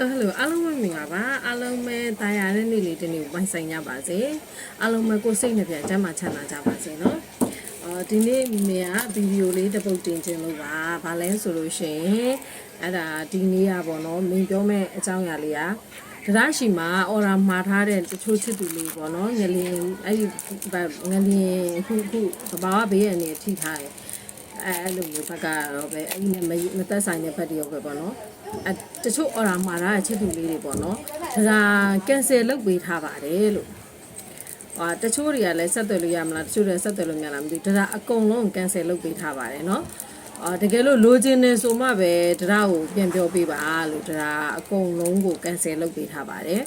အဲ့လိုအားလုံးပဲမင်္ဂလာပါအားလုံးပဲဒါရတဲ့နေ့လေးတနေ့ပိုင်ဆိုင်ကြပါစေအားလုံးပဲကိုယ်စိတ်နှပြန်ကျန်းမာချမ်းသာကြပါစေနော်အော်ဒီနေ့မိမေကဗီဒီယိုလေးတစ်ပုတ်တင်ခြင်းလို့ပါဘာလဲဆိုလို့ရှိရင်အဲ့ဒါဒီနေ့ကပေါ့နော်မင်းပြောမဲ့အကြောင်းအရာလေးကတရားရှိမှာအော်ရာမှာထားတဲ့တချို့ချစ်သူလေးပေါ့နော်ငလင်အဲ့ဒီငလင်ခုခုသဘာဝဘေးရန်နေထိထားတယ် အဲအဲ့လိုမျိုးဘက်ကတော့ပဲအဲ့ဒီနဲ့မမသက်ဆိုင်တဲ့ဘက်တွေရောပဲပေါ့နော်အဲတချို့ order မှာတာချစ်သူလေးတွေပေါ့နော်ဒါ cancel လုပ်ပေးထားပါတယ်လို့ဟာတချို့တွေကလည်းဆက်သွယ်လို့ရမလားတချို့တွေဆက်သွယ်လို့မရလားမသိဘူးဒါအကုန်လုံး cancel လုပ်ပေးထားပါတယ်နော်အာတကယ်လို့လိုချင်နေဆိုမှပဲတရားကိုပြန်ပြောပေးပါလို့တရားအကုန်လုံးကို cancel လုပ်ပေးထားပါတယ်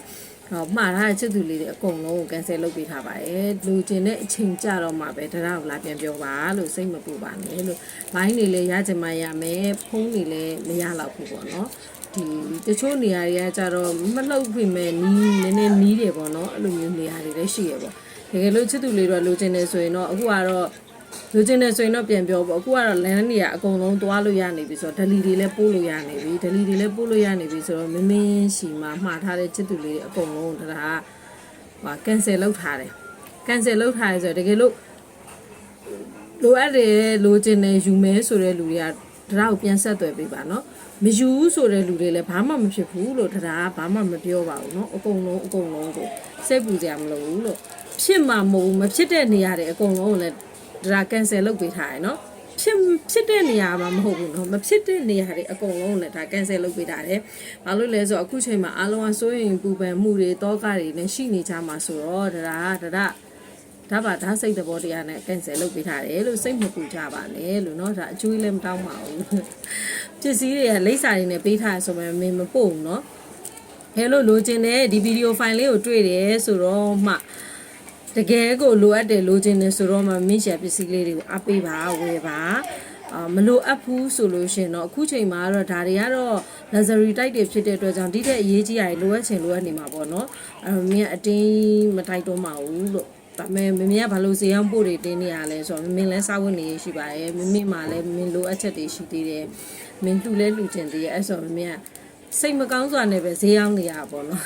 ဟောမှားထားတဲ့ချစ်သူလေးတွေအကုန်လုံးကို cancel လုပ်ပေးထားပါတယ်လူကျင်တဲ့အချိန်ကြတော့မှပဲတရားကိုလာပြန်ပြောပါလို့စိတ်မပူပါနဲ့လို့ဘိုင်းနေလေရချင်မှရမယ်ဖုန်းနေလည်းမရတော့ဘူးပေါ့နော်ဒီတချို့နေရာတွေကကြတော့မလှုပ်ပြင်မဲ့နီးနည်းနည်းနီးတယ်ပေါ့နော်အဲ့လိုမျိုးနေရာတွေလည်းရှိရပေါ့တကယ်လို့ချစ်သူလေးတွေကလိုချင်နေဆိုရင်တော့အခုကတော့ လိုချင်နေဆိုရင်တော့ပြန်ပြောပေါ့အခုကတော့လမ်းနေရအကုန်လုံးသွားလို့ရနေပြီဆိုတော့ဒလီတွေလည်းပို့လို့ရနေပြီဒလီတွေလည်းပို့လို့ရနေပြီဆိုတော့မင်းမင်းရှိမှမှားထားတဲ့ချစ်သူလေးတွေအကုန်လုံးဒါကဟာ cancel လုပ်ထားတယ် cancel လုပ်ထားရဲဆိုတော့တကယ်လို့လိုအပ်တယ်လိုချင်တယ်ယူမဲဆိုတဲ့လူတွေကတရားကိုပြန်ဆက်သွယ်ပေးပါနော်မယူဘူးဆိုတဲ့လူတွေလည်းဘာမှမဖြစ်ဘူးလို့တရားကဘာမှမပြောပါဘူးเนาะအကုန်လုံးအကုန်လုံးကိုစိတ်ပူကြမလို့ဘူးလို့ဖြစ်မှာမဟုတ်ဘူးမဖြစ်တဲ့နေရာတွေအကုန်လုံးကိုလည်း တရား cancel လုပ်ပေးထားရယ်เนาะဖြစ်ဖြစ်တဲ့နေရာမှာမဟုတ်ဘူးเนาะမဖြစ်တဲ့နေရာတွေအကုန်လုံးကိုလည်းဒါ cancel လုပ်ပေးထားတယ်ဘာလို့လဲဆိုတော့အခုချိန်မှာအားလုံးကစိုးရင်ပူပန်မှုတွေတောကတွေလည်းရှိနေကြမှာဆိုတော့တရားကတရားဒါပါဒါစိတ်သဘောတရားနဲ့ cancel လုပ်ပေးထားတယ်လို့စိတ်မပူကြပါနဲ့လို့เนาะဒါအကျွေးလည်းမတောင်းပါဘူးပစ္စည်းတွေကလိပ်စာတွေနဲ့ပေးထားရဆိုမှမင်းမပို့ဘူးเนาะဘယ်လိုလိုချင်တဲ့ဒီဗီဒီယိုဖိုင်လေးကိုတွေ့တယ်ဆိုတော့မှ တကယ်ကိုလိုအပ်တယ်လိုချင်တယ်ဆိုတော့မှမင်းရှာပစ္စည်းလေးတွေကိုအပေးပါဝယ်ပါအာမလိုအပ်ဘူးဆိုလို့ရှင်တော့အခုချိန်မှာတော့ဒါတွေကတော့ luxury type တွေဖြစ်တဲ့အတွက်ကြောင့်ဒီတဲ့အရေးကြီးရလိုအပ်ချင်လိုအပ်နေမှာပေါ့နော်အဲတော့မင်းကအတင်းမတိုက်တော့မှာဘူးလို့ဒါပေမဲ့မင်းကဘာလို့ဇေယျပို့တွေတင်းနေရလဲဆိုတော့မင်းလည်းစားဝတ်နေရရှိပါတယ်မင်းမှလည်းမင်းလိုအပ်ချက်တွေရှိသေးတယ်မင်းလှူလဲလှူချင်သေးရဲ့အဲ့ဆိုမင်းက စိတ်မကောင်းစွာနဲ့ပဲဈေးရောက်နေရပါဘောနော်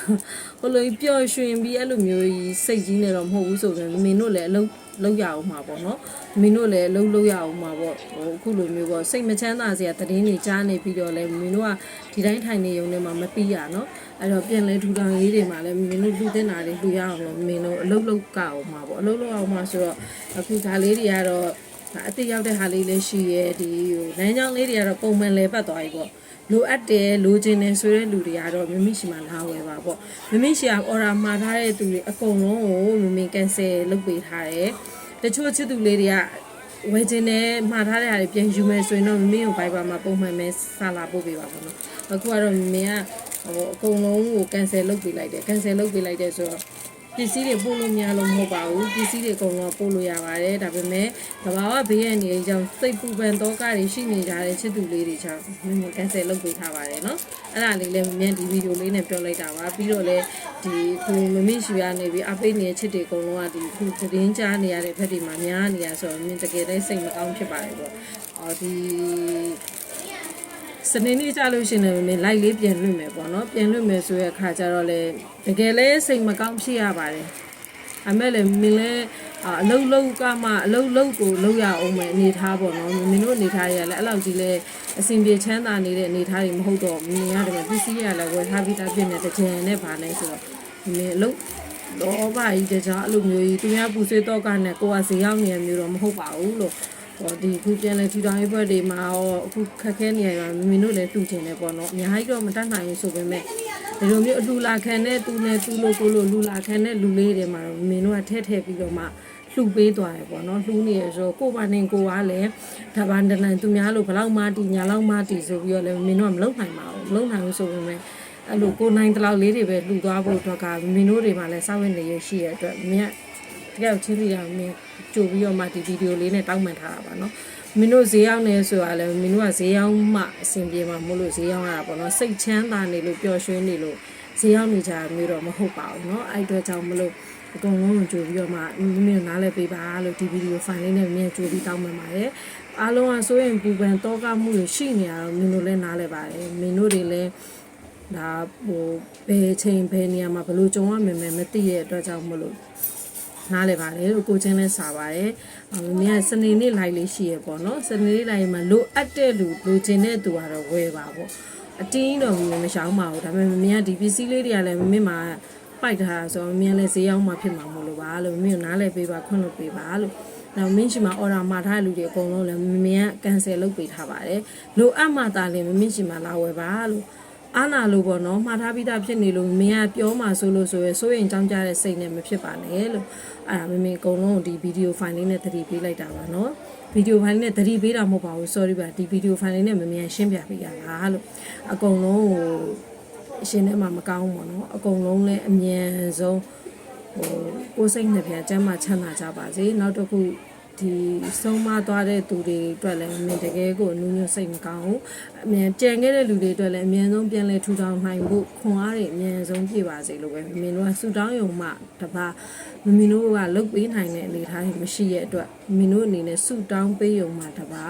ဟိုလိုပျော်ရွှင်ပြီးအဲ့လိုမျိုးကြီးစိတ်ကြီးနေတော့မဟုတ်ဘူးဆိုရင်မင်းတို့လည်းအလုပ်လုပ်ရအောင်မှာပေါ့နော်မင်းတို့လည်းအလုပ်လုပ်ရအောင်မှာပေါ့ဟိုအခုလိုမျိုးပေါ့စိတ်မချမ်းသာစရာသတင်းတွေကြားနေပြီးတော့လည်းမင်းတို့ကဒီတိုင်းထိုင်နေရုံနဲ့မှမပြီးရနော်အဲ့တော့ပြန်လဲထူထောင်ရေးတွေမှာလည်းမင်းတို့လူတင်တာတွေလူရအောင်လို့မင်းတို့အလုပ်လုပ်ကအောင်မှာပေါ့အလုပ်လုပ်အောင်မှာဆိုတော့အခုဒါလေးတွေကတော့အတိရောက်တဲ့ဟာလေးလည်းရှိရဲဒီဟိုလမ်းကြောင်းလေးတွေကတော့ပုံမှန်လဲပတ်သွားပြီပေါ့ လိုအပ်တယ်လိုချင်တယ်ဆိုတဲ့လူတွေကတော့မမိရှိမှလာဝယ်ပါပေါ့မမိရှိအောင် order မှာထားတဲ့သူတွေအကုန်လုံးကိုမမင် cancel လုပ်ပေးထားတယ်တချို့ချစ်သူလေးတွေကဝယ်ခြင်းနဲ့မှားထားတဲ့ဟာတွေပြန်ယူမယ်ဆိုရင်တော့မင်းကို Viber မှာပုံမှန်ပဲစာလာပို့ပေးပါပေါ့နော်အခုကတော့မင်းကဟိုအကုန်လုံးကို cancel လုပ်ပေးလိုက်တယ် cancel လုပ်ပေးလိုက်တယ်ဆိုတော့ ပစ္စည်းတွေပို့လို့မရလို့မဟုတ်ပါဘူးပစ္စည်းတွေအကုန်လုံးပို့လို့ရပါတယ်ဒါပေမဲ့တဘာဝဘေးရန်တွေကြောင့်စိတ်ပူပန်တော့ကတွေရှိနေကြတဲ့ချစ်သူလေးတွေကြောင့်မင်း cancel လုပ်ပေးထားပါတယ်เนาะအဲ့ဒါလေးလည်းမြန်ဒီဗီဒီယိုလေးနဲ့ပြောလိုက်တာပါပြီးတော့လည်းဒီခုမမေ့ရှိရနေပြီးအပိတ်နေတဲ့ချစ်တွေအကုန်လုံးကဒီခုသတင်းကြားနေရတဲ့ဘက်တွေမှာများနေရဆိုတော့မင်းတကယ်တည်းစိတ်မကောင်းဖြစ်ပါတယ်ပေါ့အော်ဒီ စနေနေ့ကြလို့ရှိရင်လည်း live လေးပြန်လွှင့်မယ်ပေါ့နော်ပြန်လွှင့်မယ်ဆိုရအခါကျတော့လေတကယ်လဲစိတ်မကောင်းဖြစ်ရပါတယ်အမေလည်းမင်းလည်းအလုတ်လုတ်ကမှအလုတ်လုတ်ကိုလုတ်ရအောင်မယ်အနေထားပေါ့နော်မင်းတို့အနေထားတွေကလည်းအဲ့လောက်ကြီးလဲအဆင်ပြေချမ်းသာနေတဲ့အနေထားတွေမဟုတ်တော့မင်းရတယ်ပစ္စည်းရလည်းဝယ်ထားပြီးသားဖြစ်နေတဲ့ကြံနဲ့ဗာလဲဆိုတော့မင်းအလုတ်တော့ဘာကြီးတကြားအဲ့လိုမျိုးကြီးသူများပူဆွေးတော့ကနဲ့ကိုကဈေးရောက်နေရမျိုးတော့မဟုတ်ပါဘူးလို့ ဟောဒီခုပြန်လဲထူထောင်ရေးဘက်တွေမှာရောအခုခက်ခဲနေရတာမင်းတို့လည်းတူချင်တယ်ပေါ့နော်အများကြီးတော့မတတ်နိုင်ဘူးဆိုပေမဲ့ဒီလိုမျိုးအလူလာခံတဲ့သူနဲ့သူလိုကိုလိုလူလာခံတဲ့လူလေးတွေမှာတော့မင်းတို့ကထဲထဲပြီးတော့မှလှူပေးသွားတယ်ပေါ့နော်လှူနေရဆိုကိုပါနေကိုကလည်းတပန်တလန်သူများလို့ဘလောက်မှတီညာလောက်မှတီဆိုပြီးတော့လည်းမင်းတို့ကမလုံနိုင်ပါဘူးမလုံနိုင်ဘူးဆိုပေမဲ့အဲ့လိုကိုနိုင်တလောက်လေးတွေပဲလှူသွားဖို့အတွက်ကမင်းတို့တွေမှာလည်းစောင့်ရနေရရှိရအတွက်မြတ် တကယ်ချင်းစီရမင်းကြိုပြီးတော့မှဒီဗီဒီယိုလေးနဲ့တောင်းပန်ထားတာပါနော်မင်းတို့ဈေးရောက်နေဆိုတာလည်းမင်းတို့ကဈေးရောက်မှအဆင်ပြေမှာမဟုတ်လို့ဈေးရောက်ရတာပေါ့နော်စိတ်ချမ်းသာနေလို့ပျော်ရွှင်နေလို့ဈေးရောက်နေကြမျိုးတော့မဟုတ်ပါဘူးเนาะအဲ့အတွက်ကြောင့်မလို့အကုန်လုံးကိုကြိုပြီးတော့မှမင်းနားလဲပေးပါလို့ဒီဗီဒီယိုဖိုင်လေးနဲ့မင်းကြိုပြီးတောင်းပန်ပါတယ်အားလုံးကဆိုရင်ပူပန်တောကမှုတွေရှိနေရတော့မင်းတို့လည်းနားလဲပါတယ်မင်းတို့တွေလည်း ဒါဟိုဘယ်ချိန်ဘယ်နေရာမှာဘယ်လိုကြုံရမယ်မသိရဲ့အတွက်ကြောင့်မလို့ နားလေပါတယ်လို့ကိုချင်းလဲစာပါတယ်အမင်းကစနေနေ့လိုက်လေးရှိရပေါ့နော်စနေနေ့လိုက်မှာလိုအပ်တဲ့လူလိုချင်တဲ့သူကတော့ဝယ်ပါပေါ့အတင်းတော့မရှောင်းပါဘူးဒါပေမဲ့မင်းကဒီပစ္စည်းလေးတွေကလည်းမင်းမှာပိုက်ထားဆိုတော့မင်းလည်းဈေးရောက်မှဖြစ်မှာမလို့ပါလို့မင်းကနားလဲပေးပါခွင့်လို့ပေးပါလို့နောက်မင်းရှိမှာ order မှာထားတဲ့လူတွေအကုန်လုံးလည်းမင်းက cancel လုပ်ပေးထားပါတယ်လိုအပ်မှသာလည်းမင်းရှိမှာလာဝယ်ပါလို့ အာနာလို့ပေါ့နော်မှားထားပြီးသားဖြစ်နေလို့မင်းကပြောမှဆိုလို့ဆိုရယ်စိုးရင်ကြောင်းကြတဲ့စိတ်နဲ့မဖြစ်ပါနဲ့လို့အဲ့ဒါမင်းမင်းအကုန်လုံးဒီဗီဒီယိုဖိုင်လေးနဲ့သတိပေးလိုက်တာပါနော်ဗီဒီယိုဖိုင်လေးနဲ့သတိပေးတာမဟုတ်ပါဘူး sorry ပါဒီဗီဒီယိုဖိုင်လေးနဲ့မမြန်ရှင်းပြပေးရတာလို့အကုန်လုံးဟိုအရှင်ထဲမှာမကောင်းဘူးပေါ့နော်အကုန်လုံးလည်းအမြန်ဆုံးဟိုကိုယ်စိတ်နှစ်ပြန်ကျမ်းမာချမ်းသာကြပါစေနောက်တစ်ခု ဒီဆုံးမသွားတဲ့သူတွေအတွက်လည်းမင်းတကယ်ကိုနူးညွတ်စိတ်မကောင်းဘူးအမြန်ကြံခဲ့တဲ့လူတွေအတွက်လည်းအမြန်ဆုံးပြန်လဲထူထောင်နိုင်ဖို့ခွန်အားတွေအမြန်ဆုံးပြည့်ပါစေလို့ပဲမင်းတို့ကဆူတောင်းယုံမှတပါမမင်းတို့ကလုတ်ပေးနိုင်တဲ့အနေအထားတွေမရှိရဲ့အတွက်မင်းတို့အနေနဲ့ဆူတောင်းပေးယုံမှတပါ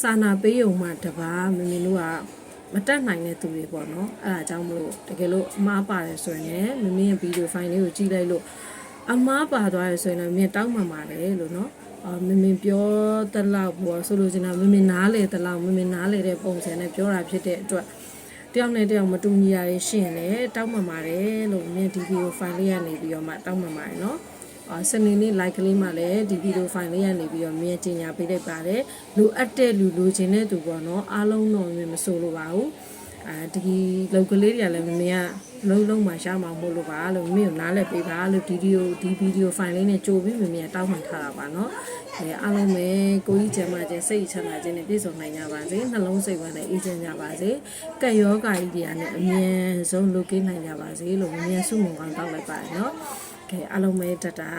စာနာပေးယုံမှတပါမမင်းတို့ကမတက်နိုင်တဲ့သူတွေပေါ့နော်အဲ့ဒါကြောင့်မလို့တကယ်လို့အမားပါတယ်ဆိုရင်လည်းမမင်းရဲ့ဗီဒီယိုဖိုင်လေးကိုကြည့်လိုက်လို့အမားပါသွားရဆိုရင်လည်းမြင်တောင်းမှပါတယ်လို့နော် အာမမင်ပြောတလောက်ပေါ့ဆိုလို့ချင်တာမမင်နားလေတလောက်မမင်နားလေတဲ့ပုံစံနဲ့ပြောတာဖြစ်တဲ့အတွက်တယောက်နဲ့တယောက်မတူညီတာတွေရှိရင်လည်းတောင်းပန်ပါတယ်လို့မြင်ဒီဗီဒီယိုဖိုင်လေးကနေပြီးတော့မှတောင်းပန်ပါတယ်နော်အာစနေနေ့ like ကလေးမှလည်းဒီဗီဒီယိုဖိုင်လေးကနေပြီးတော့မြင်ကျင်ညာပေးလိုက်ပါတယ်လူအပ်တဲ့လူလူချင်းတဲ့သူပေါ့နော်အားလုံးတော့မြင်မဆိုလိုပါဘူး အဲဒီလောက်ကလေးတွေကလည်းမမေကလုံးလုံးမှရှားမှာမဟုတ်လို့ပါလို့မမေကိုနားလည်ပေးပါလို့ဗီဒီယိုဒီဗီဒီယိုဖိုင်လေးနဲ့ကြိုပြီးမမေကတောင်းပန်ထားတာပါနော်အဲအားလုံးပဲကိုကြီးချမ်းသာခြင်းစိတ်ချမ်းသာခြင်းနဲ့ပြည့်စုံနိုင်ကြပါစေနှလုံးစိတ်ဝမ်းနဲ့အေးချမ်းကြပါစေကက်ယောဂါကြီးတွေကလည်းအမြဲဆုံးလုကင်းနိုင်ကြပါစေလို့မမေဆုမွန်ကောင်းတောင်းလိုက်ပါတယ်နော်ကဲအားလုံးပဲတတာ